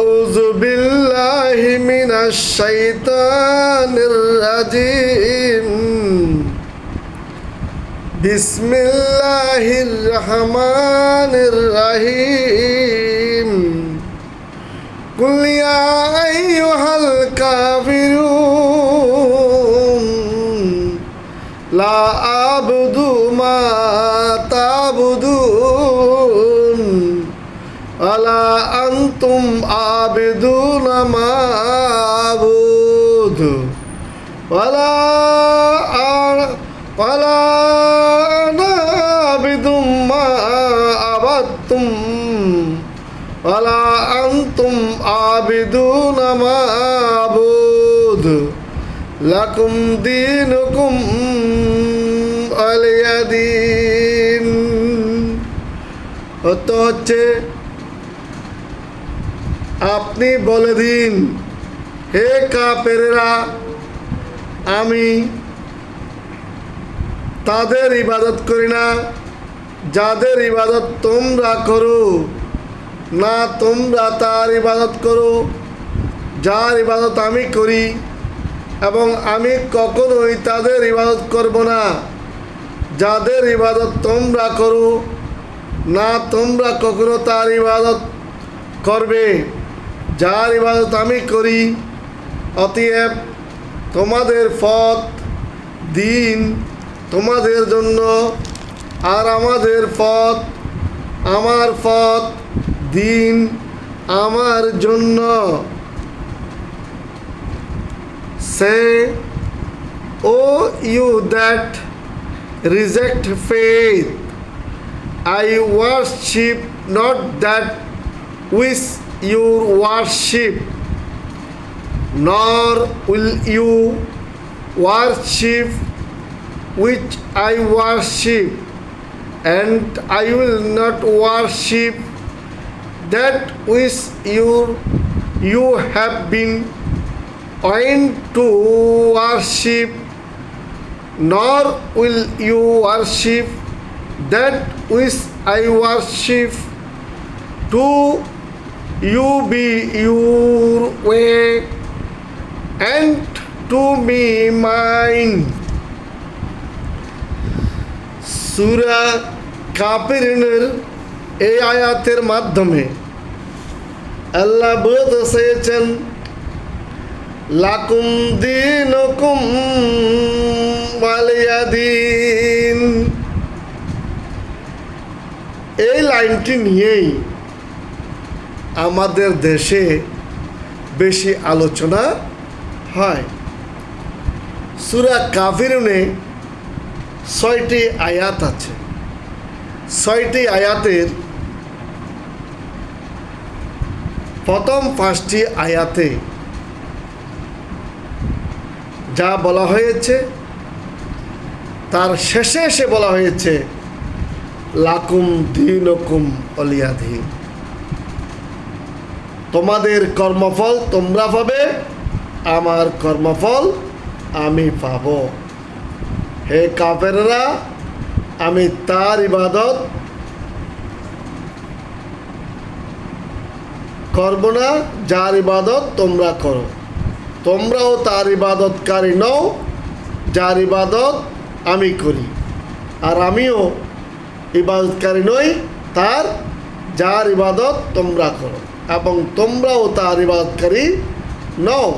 আউযু বিল্লাহি মিনাশ শাইতানির রাজিম। বিসমিল্লাহির রহমানির রহিম। কুল ইয়া আইয়ুহাল কাফিরুন, লা আবুদু মা তুম আবেদুল মাবুদ। ওয়ালা আর, ওয়ালা আবেদুম মা আবাদতুম। ওয়ালা আনতুম আবেদুন মাবুদ। লাকুম দীনুকুম হচ্ছে আপনি বলে দিন, হে কাপেরেরা আমি তাদের ইবাদত করি না, যাদের ইবাদত তোমরা করো, না তোমরা তার ইবাদত করো, যার ইবাদত আমি করি এবং আমি কখনোই তাদের ইবাদত করব না। যাদের ইবাদত তোমরা করো, না তোমরা কখনো তার ইবাদত করবে। যার ইবাদত আমি করি অতএব তোমাদের পথ দিন তোমাদের জন্য আর আমাদের পথ আমার পথ দিন আমার জন্য। Say O you that reject faith, I worship not that which you worship, nor will you worship which I worship, and I will not worship that which you, you have been point to worship, nor will you worship that which I worship. To you be your way, and to me mine. সুরা কাপিরিনের এই আয়াতের মাধ্যমে আল্লাহ বলতে চেয়েছেন লাকুম দিনকুম ওয়ালিয়াদিন এই লাইনটি নিয়েই আমাদের দেশে বেশি আলোচনা হয়। সুরা কাফিরুনে ছয়টি আয়াত আছে। ছয়টি আয়াতের প্রথম পাঁচটি আয়াতে যা বলা হয়েছে, তার শেষে এসে বলা হয়েছে, লাকুম দিনকুম অলিয়াধি তোমাদের কর্মফল তোমরা পাবে, আমার কর্মফল আমি পাব। হে কাফেররা, আমি তার ইবাদত করব না, যার ইবাদত তোমরা করো। তোমরাও তার ইবাদতকারী নও, যার ইবাদত আমি করি। আর আমিও ইবাদতকারী নই, তার, যার ইবাদত তোমরা করো। এবং তোমরাও তার ইবাদতকারী নও,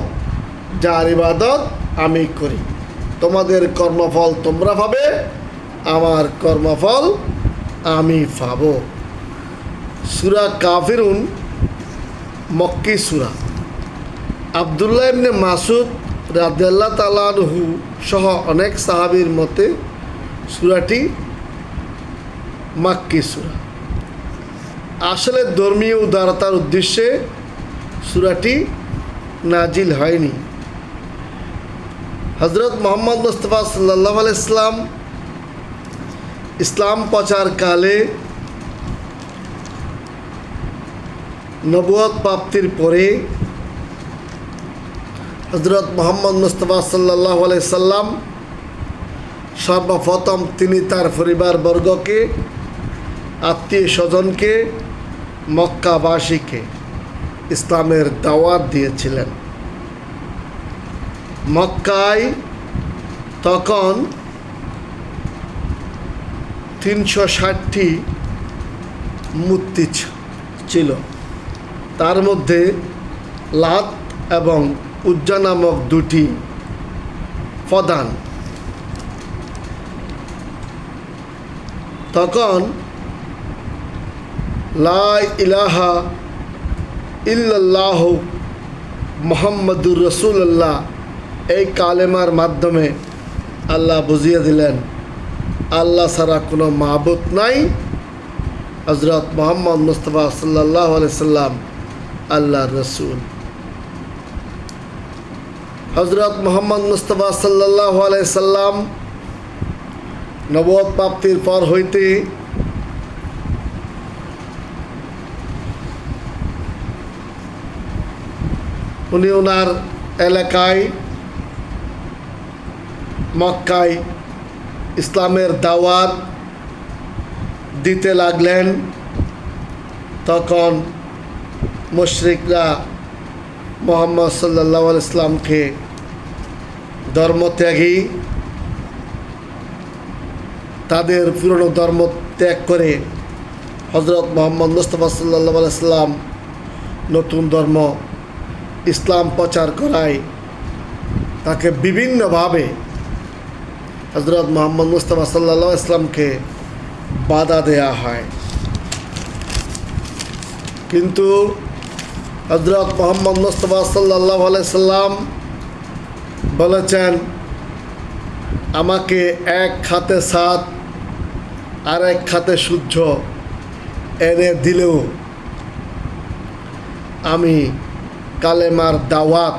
যার ইবাদত আমি করি। তোমাদের কর্মফল তোমরা পাবে, আমার কর্মফল আমি পাব। সুরা কাফিরুন, মক্কি সুরা। আবদুল্লাহ ইবনে মাসুদ রাদিয়াল্লাহ তালাহু সহ অনেক সাহাবীর মতে সুরাটি মাক্কি সুরা। আসলে ধর্মীয় উদারতার উদ্দেশ্যে সুরাটি নাজিল হয়নি। হজরত মোহাম্মদ মুস্তফা সাল্লাহ ইসলাম ইসলাম প্রচার কালে নবুয়ত প্রাপ্তির পরে হজরত মোহাম্মদ মুস্তফা সাল্লাহ সাল্লাম সর্বপ্রথম তিনি তার পরিবার বর্গকে আত্মীয় স্বজনকে মক্কাবাসীকে ইসলামের দাওয়াত দিয়েছিলেন। মক্কায় তখন তিনশো ষাটটি মূর্তি ছিল। তার মধ্যে লাত এবং উজ্জা নামক দুটি প্রধান। তখন লা ইলাহা ইল্লাল্লাহ মোহাম্মদুর রসুল্লাহ এই কালেমার মাধ্যমে আল্লাহ বুঝিয়ে দিলেন, আল্লাহ ছাড়া কোনো মাহবুত নাই। হজরত মোহাম্মদ মুস্তফা সাল্লাহ সাল্লাম আল্লাহ রসুল। হজরত মোহাম্মদ মুস্তফা সাল্লাহ সাল্লাম নবদ প্রাপ্তির পর হইতে উনি ওনার এলাকায়, মক্কায় ইসলামের দাওয়াত দিতে লাগলেন। তখন মুশরিকরা মোহাম্মদ সাল্লাহ ইসলামকে ধর্মত্যাগী, তাদের পুরনো ধর্ম ত্যাগ করে হজরত মোহাম্মদ মুস্তফা সাল্লাহ ইসলাম নতুন ধর্ম ইসলাম প্রচার করায় তাকে বিভিন্নভাবে হজরত মোহাম্মদ মুস্তফা সাল্লাহ ইসলামকে বাধা দেয়া হয়। কিন্তু হজরত মোহাম্মদ মুস্তফা সাল্লাহ সাল্লাম বলেছেন, আমাকে এক খাতে সাত আর এক খাতে সূর্য এনে দিলেও আমি কালেমার দাওয়াত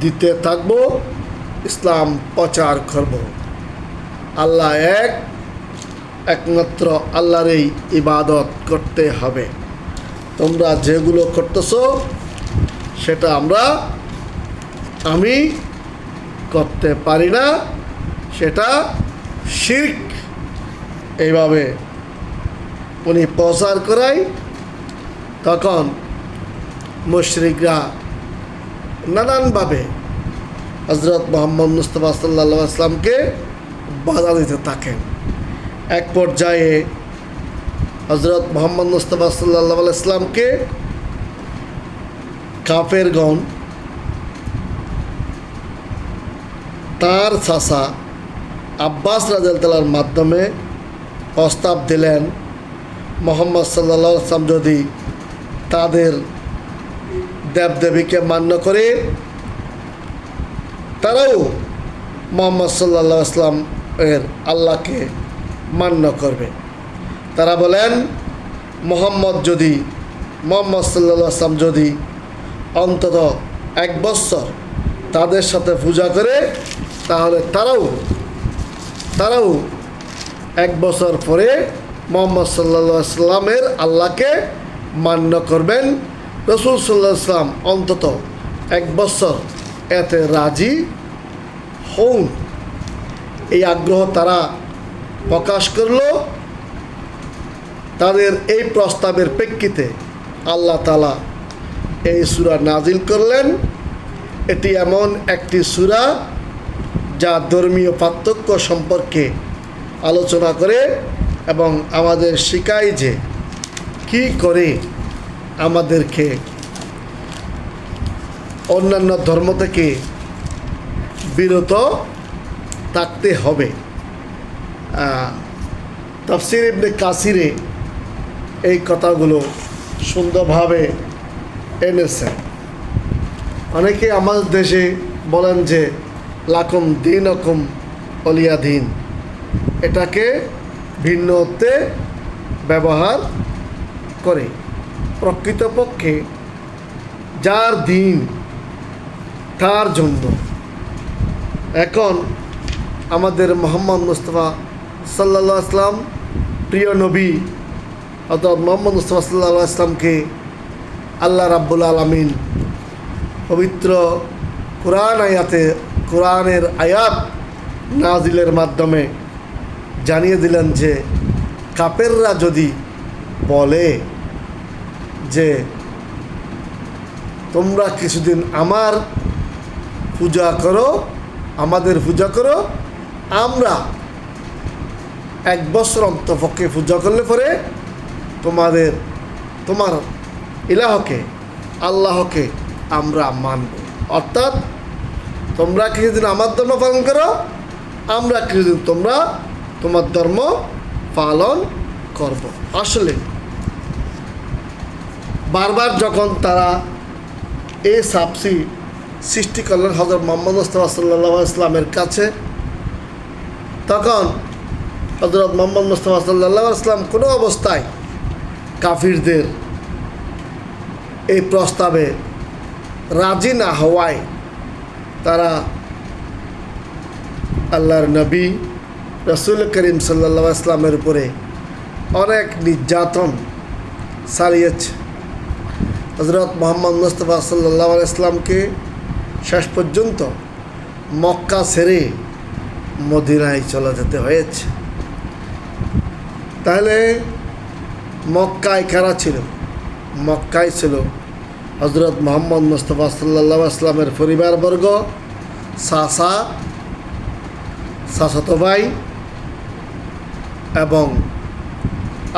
দিতে থাকব, ইসলাম প্রচার করব। আল্লাহ এক, একমাত্র আল্লাহর এই ইবাদত করতে হবে। তোমরা যেগুলো করতেছ, সেটা আমরা, আমি করতে পারি না, সেটা শির্ক। এইভাবে উনি প্রচার করাই তখন মুশরিকরা নানানভাবে হজরত মোহাম্মদ মুস্তফা সাল্লা আসলামকে বাধা দিতে থাকেন। এক পর্যায়ে হজরত মোহাম্মদ মুস্তফা সাল্লাহ ইসলামকে কাফেরগণ তার চাষা আব্বাস রাজালতালার মাধ্যমে প্রস্তাব দিলেন, মোহাম্মদ সাল্লা আসলাম যদি তাদের দেবদেবীকে মান্য করে তারাও মোহাম্মদ সাল্লা আসলাম এর আল্লাহকে মান্য করবে। তারা বলেন, মোহাম্মদ যদি, মোহাম্মদ সাল্লা আসলাম যদি অন্তত এক বছর তাদের সাথে পূজা করে, তাহলে তারাও তারাও এক বছর পরে মোহাম্মদ সাল্লা সাল্লামের আল্লাহকে মান্য করবেন। রসুল সাল্লাহ অন্তত এক বছর এতে রাজি হন। এই আগ্রহ তারা প্রকাশ করল। তাদের এই প্রস্তাবের প্রেক্ষিতে আল্লাহ তালা এই সুরা নাজিল করলেন। এটি এমন একটি সুরা যা ধর্মীয় পার্থক্য সম্পর্কে আলোচনা করে এবং আমাদের শেখায় যে কি করে আমাদেরকে, অন্যান্য ধর্ম থেকে বিরত থাকতে হবে। তফসির ইবনে কাসিরে এই কথাগুলো সুন্দরভাবে এনেছেন। অনেকে আমাদের দেশে বলেন যে, লাকুম দিন অকুম অলিয়া দিন। এটাকে ভিন্ন অর্থে ব্যবহার করে। প্রকৃতপক্ষে যার দিন, তার জন্য। এখন আমাদের মোহাম্মদ মুস্তফা সাল্লা আসলাম প্রিয় নবী অর্থাৎ মোহাম্মদ মুস্তফা সাল্লা আসলামকে আল্লাহ রাব্বুল আলমিন পবিত্র কোরআন আয়াতে, কোরআনের আয়াত নাজিলের মাধ্যমে জানিয়ে দিলেন যে কাপেররা যদি বলে যে তোমরা কিছুদিন আমার পূজা করো, আমাদের পূজা করো, আমরা এক বছর অন্তপক্ষে পূজা করলে পরে তোমাদের, তোমার ইলাহকে, আল্লাহকে আমরা মানব। অর্থাৎ তোমরা কিছুদিন আমার ধর্ম পালন করো, আমরা কিছুদিন তোমরা তোমার ধর্ম পালন করব। আসলে বারবার যখন তারা এ সাপসি সৃষ্টি করলেন হজরত মোহাম্মদ মুস্তফা সাল্লাহ ইসলামের কাছে, তখন হজরত মোহাম্মদ মুস্তফা সাল্লাহ ইসলাম কোনো অবস্থায় কাফিরদের এই প্রস্তাবে রাজি না হওয়ায় তারা আল্লাহর নবী রসুল করিম সাল্লা ইসলামের উপরে অনেক নির্যাতন চালিয়েছে। হজরত মোহাম্মদ মুস্তফা সাল্লাহ ইসলামকে শেষ পর্যন্ত মক্কা ছেড়ে মদিনায় চলে যেতে হয়েছে। তাহলে মক্কায় কারা ছিল? মক্কায় ছিল হজরত মোহাম্মদ মুস্তফা সাল্লাহ আসলামের পরিবারবর্গ সাসা সাসাতো ভাই এবং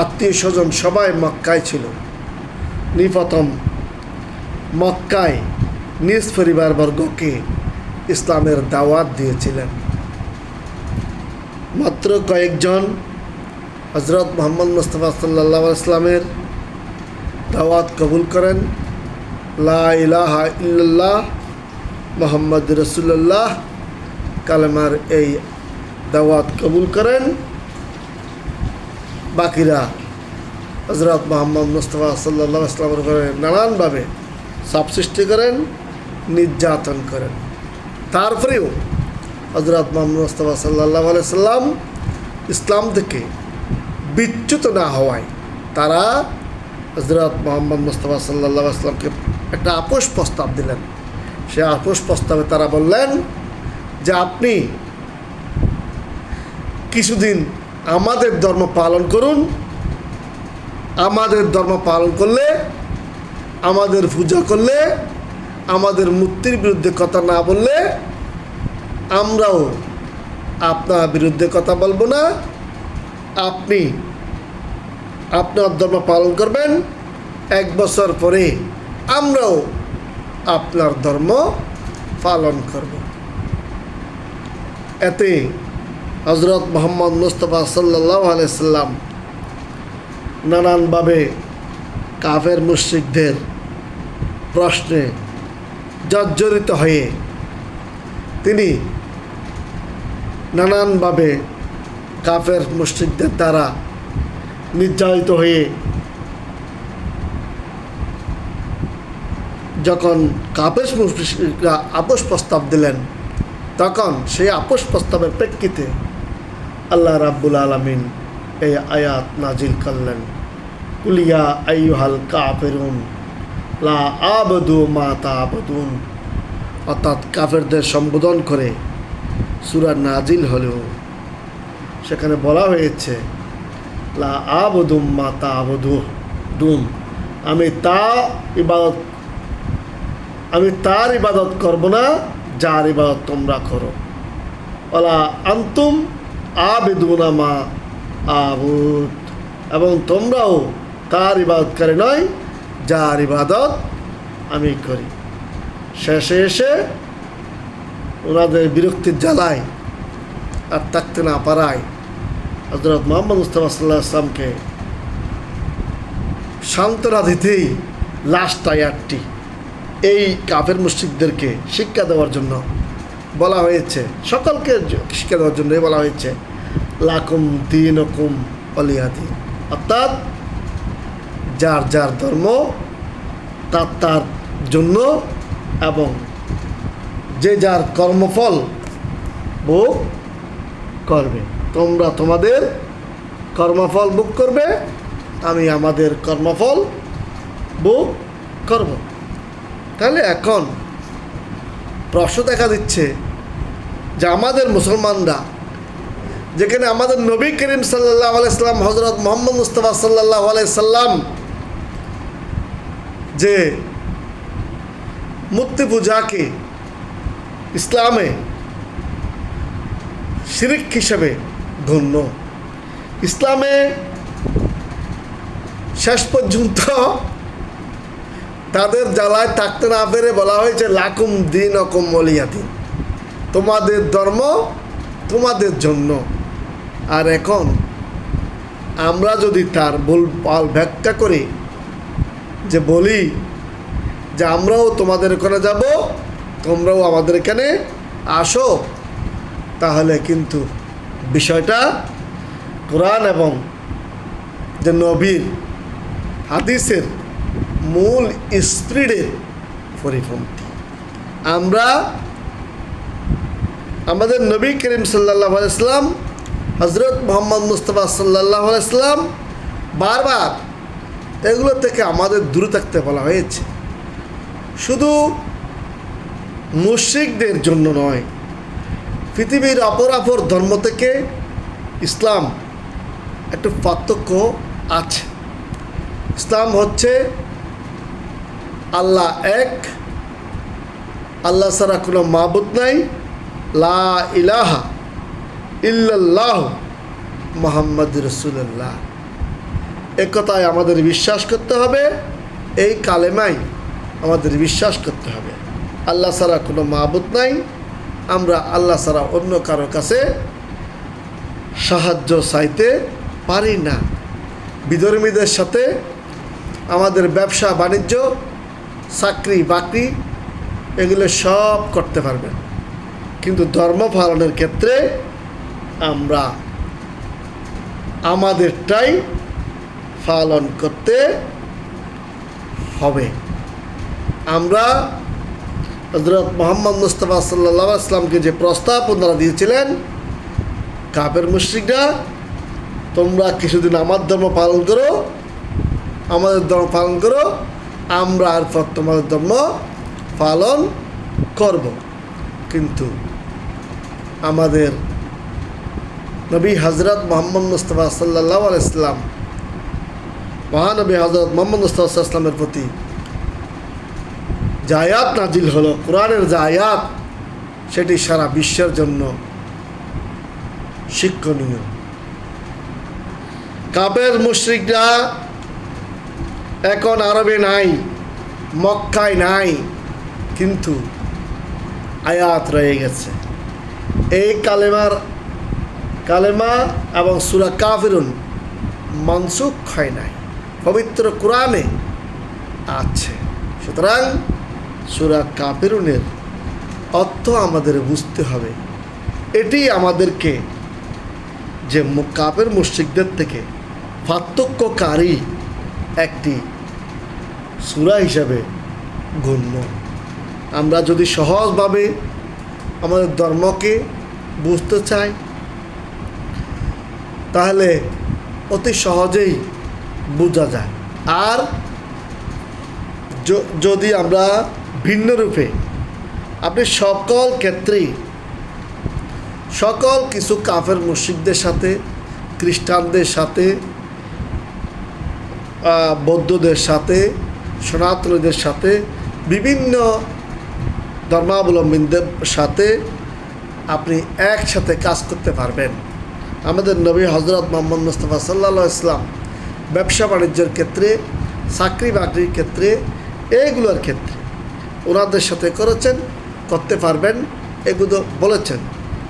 আত্মীয় স্বজন সবাই মক্কায় ছিল। নিপ্রথম মক্কায় নিজ পরিবারবর্গকে ইসলামের দাওয়াত দিয়েছিলেন। মাত্র কয়েকজন হজরত মোহাম্মদ মুস্তফা সাল্লাহ ইসলামের দাওয়াত কবুল করেন। লা ইল্লাল্লাহ মোহাম্মদ রসুল্লাহ কালেমার এই দাওয়াত কবুল করেন। বাকিরা হজরত মোহাম্মদ মুস্তফা সাল্লাহ ইসলামের উপরে নানানভাবে সাপ সৃষ্টি করেন, নির্যাতন করেন। তারপরেও হজরত মোহাম্মদ মুস্তফা সাল্লাহ সাল্লাম ইসলাম থেকে বিচ্যুত না হওয়ায় তারা হজরত মোহাম্মদ মুস্তফা সাল্লাহ আসলামকে একটা আপোষ প্রস্তাব দিলেন। সে আপোষ প্রস্তাবে তারা বললেন যে, আপনি কিছুদিন আমাদের ধর্ম পালন করুন আমাদের ধর্ম পালন করলে, আমাদের পূজা করলে, আমাদের মূর্তির বিরুদ্ধে কথা না বললে, আমরাও আপনার বিরুদ্ধে কথা বলব না। আপনি আপনার ধর্ম পালন করবেন, এক বছর পরে আমরাও আপনার ধর্ম পালন করব। এতে হজরত মোহাম্মদ মুস্তফা সাল্লাহ আলাইসাল্লাম নানানভাবে কাফের মুশ্রিকদের প্রশ্নে জর্জরিত হয়ে তিনি নানানভাবে কাফের মুশ্রিকদের দ্বারা নির্যাতিত হয়ে যখন কাপেশ মুশ্রিকরা আপোষ প্রস্তাব দিলেন, তখন সেই আপোষ প্রস্তাবের প্রেক্ষিতে আল্লাহ রাব্বুল আলমিন এই আয়াত নাজিল করলেন। কুলিয়া আইহাল কাফেরুন লা আবদু মা তা আবদুন অর্থাৎ কাফেরদের সম্বোধন করে সুরা নাজিল হলেও সেখানে বলা হয়েছে, লা আবদুম মা তা আবদু দুন। আমি তা ইবাদত, আমি তার ইবাদত করব না, যার ইবাদত তোমরা করো। ওলা আন্তুম আবেদুনা মা আবুদ। এবং তোমরাও তার ইবাদতকারী নয়, যার ইবাদত আমি করি। শেষে এসে ওনাদের বিরক্তির জ্বালায় আর থাকতে না পারায় হজরত মোহাম্মদ মুস্তফা সাল্লাহ আসলামকে সান্ত্বনা দিতেই লাস্ট আয়াতটি এই কাফের মুশ্রিকদেরকে শিক্ষা দেওয়ার জন্য বলা হয়েছে, সকলকে শিক্ষা দেওয়ার জন্যই বলা হয়েছে, লাকুম দিন হুকুম অলিয়াদি অর্থাৎ যার যার ধর্ম, তার তার জন্য এবং যে যার কর্মফল ভোগ করবে। তোমরা তোমাদের কর্মফল ভোগ করবে, আমি আমাদের কর্মফল ভোগ করব। তাহলে এখন প্রশ্ন দেখা দিচ্ছে যে আমাদের মুসলমানরা, যেখানে আমাদের নবী করিম সাল্লাহ আলাইসাল্লাম হজরত মোহাম্মদ মুস্তফা সাল্লাহ আলাইসাল্লাম যে মূর্তি পূজাকে ইসলামে শিরিক হিসেবে গণ্য। ইসলামে শেষ পর্যন্ত তাদের জ্বালায় থাকতে না পেরে বলা হয়েছে, লাকুম দিন অকম মলিয়াদিন তোমাদের ধর্ম, তোমাদের জন্য। আর এখন আমরা যদি তার বল পাল ব্যাখ্যা করি যে বলি যে আমরাও তোমাদের ওখানে যাব, তোমরাও আমাদের এখানে আসো। তাহলে কিন্তু বিষয়টা কোরআন এবং যে নবীর হাদিসের মূল স্পিরিটের পরিপন্থী। আমরা আমাদের নবী করিম সাল্লাহ আলাইসলাম হজরত মোহাম্মদ মুস্তফা সাল্লাহ আলাইসলাম বারবার এগুলো থেকে আমাদের দূরে থাকতে বলা হয়েছে। শুধু মুশ্রিকদের জন্য নয়, পৃথিবীর অপর অপর ধর্ম থেকে ইসলাম একটু পার্থক্য আছে। ইসলাম হচ্ছে আল্লাহ এক, আল্লাহ ছাড়া কোনো মাহবুদ নাই, লা ইলাহা ইল্লাল্লাহ মোহাম্মদ রসুল্লাহ একথায় আমাদের বিশ্বাস করতে হবে, এই কালেমাই আমাদের বিশ্বাস করতে হবে। আল্লাহ ছাড়া কোনো মাবুদ নাই, আমরা আল্লাহ ছাড়া অন্য কারও কাছে সাহায্য চাইতে পারি না। বিধর্মীদের সাথে আমাদের ব্যবসা, বাণিজ্য, চাকরি, বাকরি, এগুলো সব করতে পারবেন। কিন্তু ধর্ম পালনের ক্ষেত্রে আমরা আমাদেরটাই পালন করতে হবে। আমরা হজরত মোহাম্মদ মুস্তফা সাল্লা আসলামকে যে প্রস্তাব ওনারা দিয়েছিলেন কাপের মুশ্রিকরা, তোমরা কিছুদিন আমার ধর্ম পালন করো, আমাদের ধর্ম পালন করো, আমরা আর পর তোমাদের ধর্ম পালন করব। কিন্তু আমাদের নবী হজরত মোহাম্মদ মুস্তফা সাল্লাহ আলাইসলাম মহানবী হজরত মোহাম্মদ মুস্তফা প্রতি যে আয়াত নাজিল হলো, কোরআনের যে আয়াত, সেটি সারা বিশ্বের জন্য শিক্ষণীয়। কাপের মুশ্রিকরা এখন আরবে নাই, মক্কায় নাই, কিন্তু আয়াত রয়ে গেছে। এই কালেমার কালেমা এবং সুরা কাফিরুন মনসুখ হয় নাই। পবিত্র কোরআনে আছে। সুতরাং সুরা কাপেরুনের অর্থ আমাদের বুঝতে হবে। এটি আমাদেরকে যে কাপের মুশ্রিকদের থেকে পার্থক্যকারী একটি সুরা হিসাবে গণ্য। আমরা যদি সহজভাবে আমাদের ধর্মকে বুঝতে চাই, তাহলে অতি সহজেই বোঝা যায়। আর যদি আমরা ভিন্ন রূপে আপনি সকল ক্ষেত্রেই সকল কিছু কাফের মুশিকদের সাথে, খ্রিস্টানদের সাথে বৌদ্ধদের সাথে, সনাতনীদের সাথে, বিভিন্ন ধর্মাবলম্বীদের সাথে আপনি একসাথে কাজ করতে পারবেন। আমাদের নবী হজরত মোহাম্মদ মুস্তফা সাল্লা ইসলাম ব্যবসা বাণিজ্যের ক্ষেত্রে, চাকরি বাকরির ক্ষেত্রে, এইগুলোর ক্ষেত্রে। ওনাদের সাথে করেছেন, করতে পারবেন, এগুলো বলেছেন।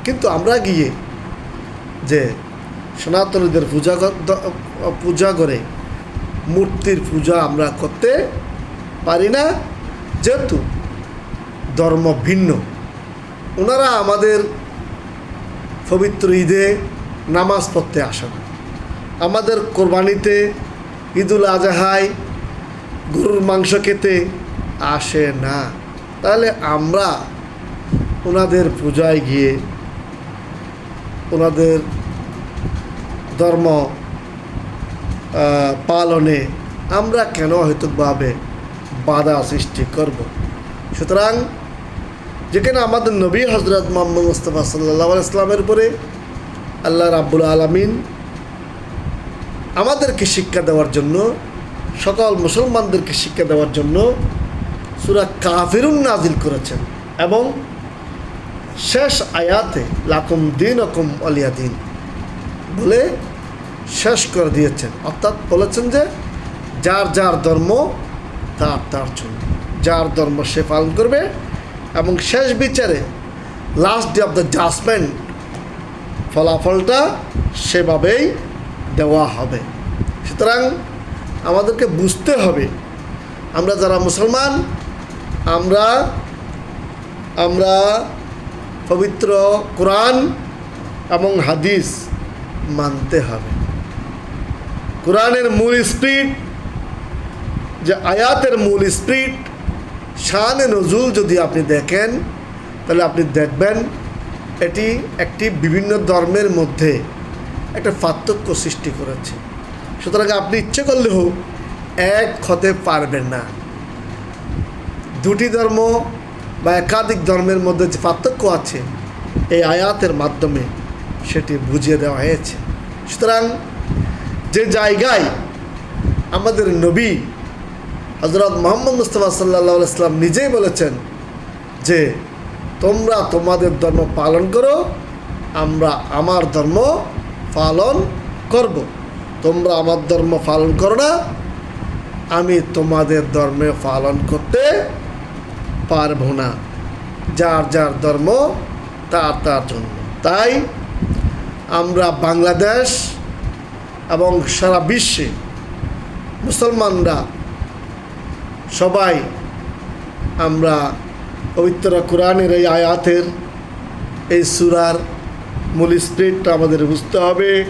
কিন্তু আমরা গিয়ে যে সনাতনীদের পূজা পূজা করে, মূর্তির পূজা আমরা করতে পারি না, যেহেতু ধর্ম ভিন্ন। ওনারা আমাদের পবিত্র ঈদে নামাজ পড়তে আসে না আমাদের কোরবানিতে ঈদুল আজহায় গরুর মাংস খেতে আসে না। তাহলে আমরা ওনাদের পূজায় গিয়ে ওনাদের ধর্ম পালনে আমরা কেন হয়তোভাবে বাধা সৃষ্টি করব? সুতরাং যেখানে আমাদের নবী হজরত মোহাম্মদ মুস্তফা সাল্লাহ ইসলামের উপরে আল্লাহ রাব্বুল আলমিন আমাদেরকে শিক্ষা দেওয়ার জন্য, সকল মুসলমানদেরকে শিক্ষা দেওয়ার জন্য সুরা কাফিরুন নাজিল করেছেন এবং শেষ আয়াতে লাকুম দিন অকুম অলিয়া দিন বলে শেষ করে দিয়েছেন। অর্থাৎ বলেছেন যে, যার যার ধর্ম, তার তার জন্য। যার ধর্ম সে পালন করবে এবং শেষ বিচারে last day of the judgment ফলাফলটা সেভাবেই দেওয়া হবে। সুতরাং আমাদেরকে বুঝতে হবে, আমরা যারা মুসলমান, আমরা আমরা পবিত্র কোরআন এবং হাদিস মানতে হবে। কোরআনের মূল স্পিড, যে আয়াতের মূল স্পিড, শানে নজুল যদি আপনি দেখেন, তাহলে আপনি দেখবেন, এটি একটি বিভিন্ন ধর্মের মধ্যে একটা পার্থক্য সৃষ্টি করেছে। সুতরাং আপনি ইচ্ছে করলেও এক হতে পারবেন না। দুটি ধর্ম বা একাধিক ধর্মের মধ্যে যে পার্থক্য আছে, এই আয়াতের মাধ্যমে সেটি বুঝিয়ে দেওয়া হয়েছে। সুতরাং যে জায়গায় আমাদের নবী হজরত মোহাম্মদ মুস্তফা সাল্লা ইসলাম নিজেই বলেছেন যে, তোমরা তোমাদের ধর্ম পালন করো, আমরা আমার ধর্ম পালন করব। তোমরা আমার ধর্ম পালন করো না। আমি তোমাদের ধর্মে পালন করতে পারব না। যার যার ধর্ম, তার তার জন্য। তাই আমরা বাংলাদেশ এবং সারা বিশ্বে মুসলমানরা সবাই আমরা পবিত্র কোরআনের এই আয়াতের, এই সুরার মূল স্পিরিটটা আমাদের বুঝতে হবে।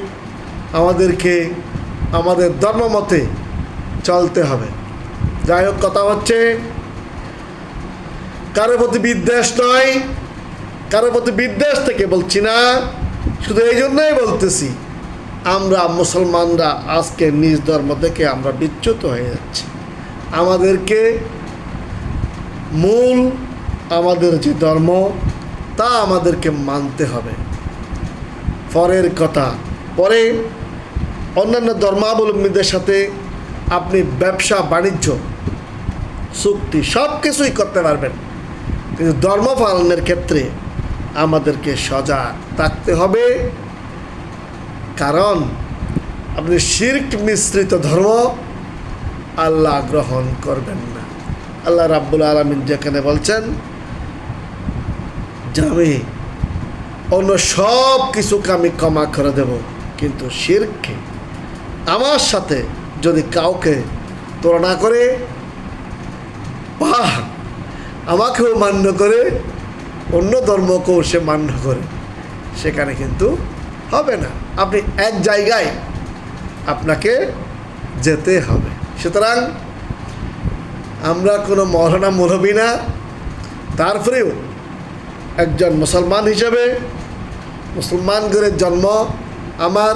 আমাদেরকে, আমাদের ধর্ম মতে চলতে হবে। যাই হোক, কথা হচ্ছে, কারও প্রতি বিদ্বেষ নয়, কারও প্রতি বিদ্বেষ থেকে বলছি না, শুধু এই জন্যই বলতেছি, আমরা মুসলমানরা আজকে নিজ ধর্ম থেকে আমরা বিচ্যুত হয়ে যাচ্ছি। আমাদেরকে মূল, আমাদের যে ধর্ম, তা আমাদেরকে মানতে হবে। পরের কথা। পরে অন্যান্য ধর্মাবলম্বীদের সাথে আপনি ব্যবসা, বাণিজ্য, চুক্তি সব কিছুই করতে পারবেন। কিন্তু ধর্ম পালনের ক্ষেত্রে আমাদেরকে সজাগ থাকতে হবে। কারণ আপনি শির্ক মিশ্রিত ধর্ম আল্লাহ গ্রহণ করবেন না। আল্লাহ রাব্বুল আলমিন যেখানে বলছেন আমি অন্য সব কিছুকে আমি ক্ষমা করে দেব। কিন্তু শিরকে আমার সাথে যদি কাউকে তুলনা করে বা আমাকেও মান্য করে, অন্য ধর্মকেও সে মান্য করে, সেখানে কিন্তু হবে না। আপনি এক জায়গায় আপনাকে যেতে হবে। সুতরাং আমরা কোনো মৌলানা মৌলবী না। তারপরেও একজন মুসলমান হিসেবে মুসলমান ঘরের জন্ম আমার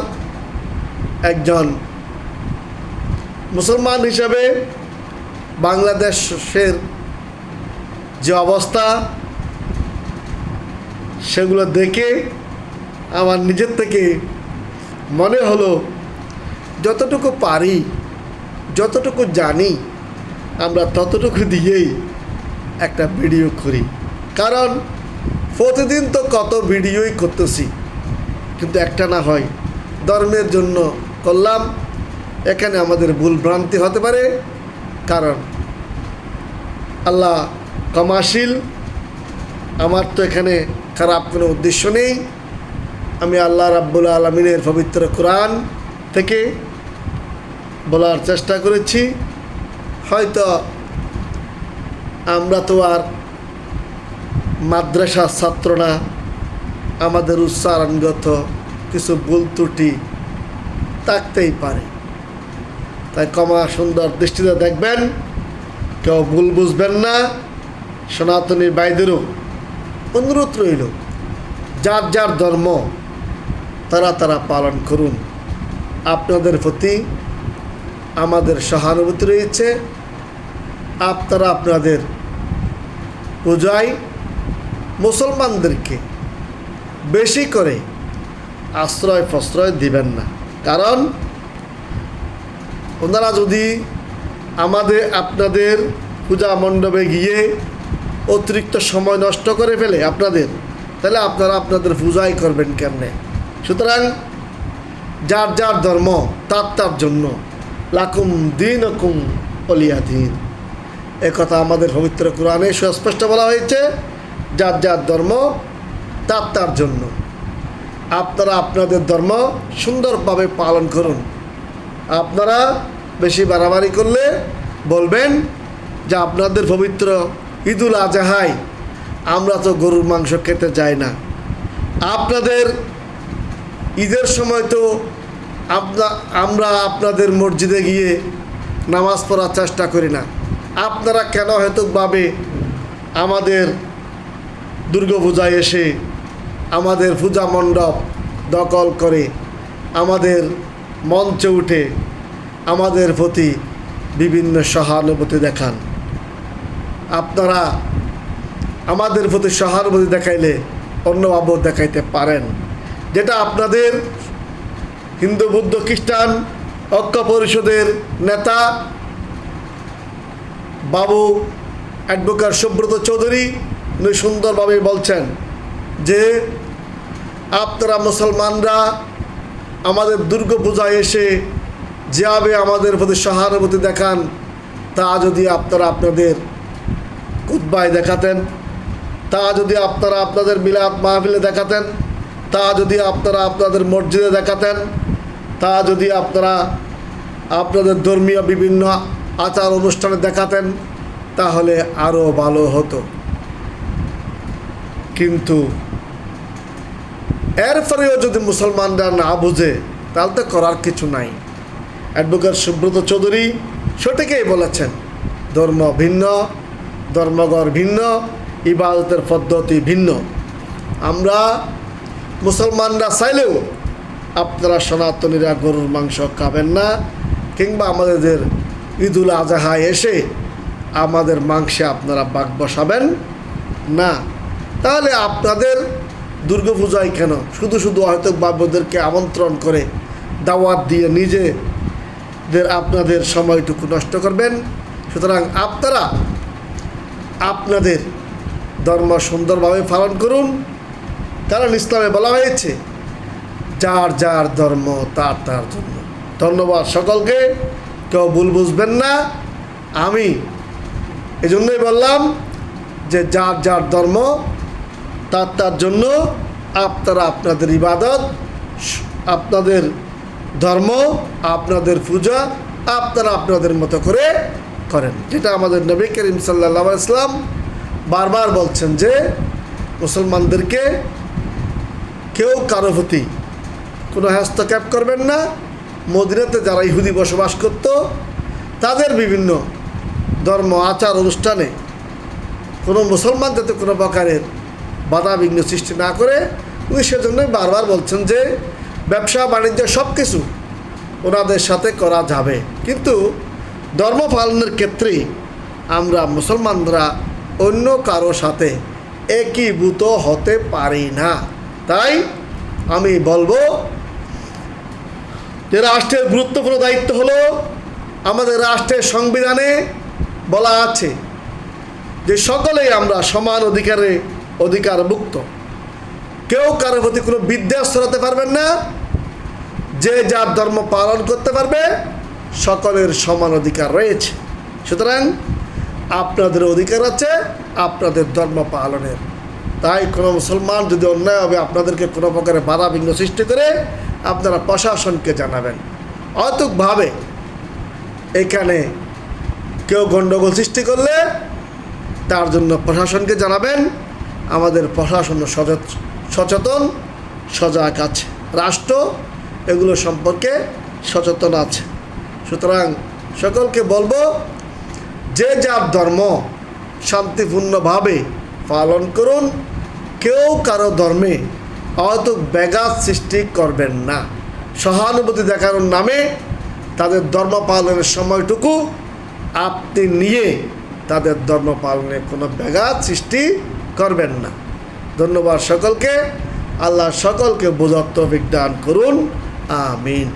একজন মুসলমান হিসেবে বাংলাদেশের যে অবস্থা, সেগুলো দেখে আমার নিজের থেকে মনে হলো, যতটুকু পারি, যতটুকু জানি, আমরা ততটুকু দিয়েই একটা ভিডিও করি। কারণ প্রতিদিন তো কত ভিডিওই করতেছি, কিন্তু একটা না হয়, ধর্মের জন্য করলাম, এখানে আমাদের ভুল ভ্রান্তি হতে পারে, কারণ আল্লাহ কমাশীল আমার তো এখানে খারাপ কোনো উদ্দেশ্য নেই, আমি আল্লাহ রাব্বুল আলমিনের পবিত্র কোরআন থেকে বলার চেষ্টা করেছি, হয়তো আমরা তো আর মাদ্রাসার ছাত্ররা আমাদের উচ্চারণগত কিছু ভুল ত্রুটি থাকতেই পারে। তাই কমা সুন্দর দৃষ্টিতে দেখবেন, কেউ ভুল বুঝবেন না। সনাতনী বাইদেরও অনুরোধ রইল, যার যার ধর্ম, তারা তারা পালন করুন। আপনাদের প্রতি আমাদের সহানুভূতি রয়েছে। আপনারা আপনাদের পূজায় মুসলমানদেরকে বেশি করে আশ্রয় প্রশ্রয় দিবেন না। কারণ ওনারা যদি আমাদের আপনাদের পূজা মণ্ডপে গিয়ে অতিরিক্ত সময় নষ্ট করে ফেলে আপনাদের, তাহলে আপনারা আপনাদের পূজাই করবেন কেমনে? সুতরাং যার যার ধর্ম, তার তার জন্য লাকুম দিন কুম অলিয়া দিন। কথা আমাদের পবিত্র কোরআনে সুস্পষ্ট বলা হয়েছে। যার যার ধর্ম, তার তার জন্য। আপনারা আপনাদের ধর্ম সুন্দরভাবে পালন করুন। আপনারা বেশি বাড়াবাড়ি করলে বলবেন যে আপনাদের পবিত্র ঈদুল আজহায়, আমরা তো গরুর মাংস খেতে যাই না। আপনাদের ঈদের সময় তো আপনা, আমরা আপনাদের মসজিদে গিয়ে নামাজ পড়ার চেষ্টা করি না। আপনারা কেন হেতুকভাবে আমাদের দুর্গাপূজায় এসে আমাদের পূজা মণ্ডপ দখল করে আমাদের মঞ্চে উঠে আমাদের প্রতি বিভিন্ন সহানুভূতি দেখান। আপনারা আমাদের প্রতি সহানুভূতি দেখাইলে অন্যভাবে দেখাইতে পারেন। যেটা আপনাদের হিন্দু, বৌদ্ধ, খ্রিস্টান, ঐক্য পরিষদের নেতা বাবু অ্যাডভোকেট সুব্রত চৌধুরী উনি সুন্দরভাবে বলছেন যে আপনারা মুসলমানরা আমাদের দুর্গাপূজায় এসে যেভাবে আমাদের প্রতি সহানুভূতি দেখান, তা যদি আপনারা আপনাদের কুতবায় দেখাতেন, তা যদি আপনারা আপনাদের মিলাদ মাহফিলে দেখাতেন, তা যদি আপনারা আপনাদের মসজিদে দেখাতেন, তা যদি আপনারা আপনাদের ধর্মীয় বিভিন্ন আচার অনুষ্ঠানে দেখাতেন, তাহলে আরও ভালো হতো। কিন্তু এরপরেও যদি মুসলমানরা না বুঝে, তাহলে তো করার কিছু নাই। অ্যাডভোকেট সুব্রত চৌধুরী সঠিকই বলেছেন, ধর্ম ভিন্ন ধর্মগর ভিন্ন, ইবাদতের পদ্ধতি ভিন্ন। আমরা মুসলমানরা চাইলেও আপনারা সনাতনীরা গরুর মাংস খাবেন না, কিংবা আমাদের ঈদুল আজহায় এসে আমাদের মাংসে আপনারা বাঘ বসাবেন না। তাহলে আপনাদের দুর্গাপূজায় কেন? শুধু শুধু হয়তো বাব্যদেরকে আমন্ত্রণ করে দাওয়াত দিয়ে নিজেদের আপনাদের সময়টুকু নষ্ট করবেন। সুতরাং আপনারা আপনাদের ধর্ম সুন্দরভাবে পালন করুন। কারণ ইসলামে বলা হয়েছে, যার যার ধর্ম, তার তার জন্য ধন্যবাদ সকলকে, কেউ ভুল বুঝবেন না। আমি এজন্যই বললাম যে যার যার ধর্ম তার তার জন্য আপনারা আপনাদের ইবাদত, আপনাদের ধর্ম, আপনাদের পূজা আপনারা আপনাদের মতো করে করেন। যেটা আমাদের নবী করিম সাল্লা ইসলাম বারবার বলছেন যে, মুসলমানদেরকে কেউ কারও প্রতি কোনো হস্তক্ষেপ করবেন না। মদিনাতে যারা ইহুদি বসবাস করত, তাদের বিভিন্ন ধর্ম, আচার, অনুষ্ঠানে কোনো মুসলমান যাতে কোনো প্রকারের বাধা বিঘ্ন সৃষ্টি না করে উনি সেজন্যই বারবার বলছেন যে ব্যবসা, বাণিজ্য সব কিছু ওনাদের সাথে করা যাবে। কিন্তু ধর্ম পালনের ক্ষেত্রে আমরা মুসলমানরা অন্য কারও সাথে একীভূত হতে পারি না। তাই আমি বলব, যে রাষ্ট্রের গুরুত্বপূর্ণ দায়িত্ব হলো আমাদের রাষ্ট্রের সংবিধানে বলা আছে যে সকলেই আমরা সমান অধিকারে অধিকারভুক্ত কেউ কারোর প্রতি কোনো বিদ্বেষ ছড়াতে পারবেন না। যে যার ধর্ম পালন করতে পারবে, সকলের সমান অধিকার রয়েছে। সুতরাং আপনাদের অধিকার আছে, আপনাদের ধর্ম পালনের। তাই কোনো মুসলমান যদি অন্যায় হবে, আপনাদেরকে কোনো প্রকারে বাধা সৃষ্টি করে আপনারা প্রশাসনকে জানাবেন। অতুকভাবে এখানে কেউ গণ্ডগোল সৃষ্টি করলে তার জন্য প্রশাসনকে জানাবেন। আমাদের প্রশাসন সচেত- সচেতন, সজাগ আছে। রাষ্ট্র এগুলো সম্পর্কে সচেতন আছে। সুতরাং সকলকে বলব, যে যার ধর্ম শান্তিপূর্ণভাবে পালন করুন, কেউ কারও ধর্মে অহেতুক ব্যাঘাত সৃষ্টি করবেন না। সহানুভূতি দেখানোর নামে তাদের ধর্ম পালনের সময়টুকু আপনি নিয়ে তাদের ধর্ম পালনে কোনো ব্যাঘাত সৃষ্টি করবেন না। ধন্যবাদ সকলকে। আল্লাহ সকলকে বোধত্ব বিজ্ঞান করুন। আমিন।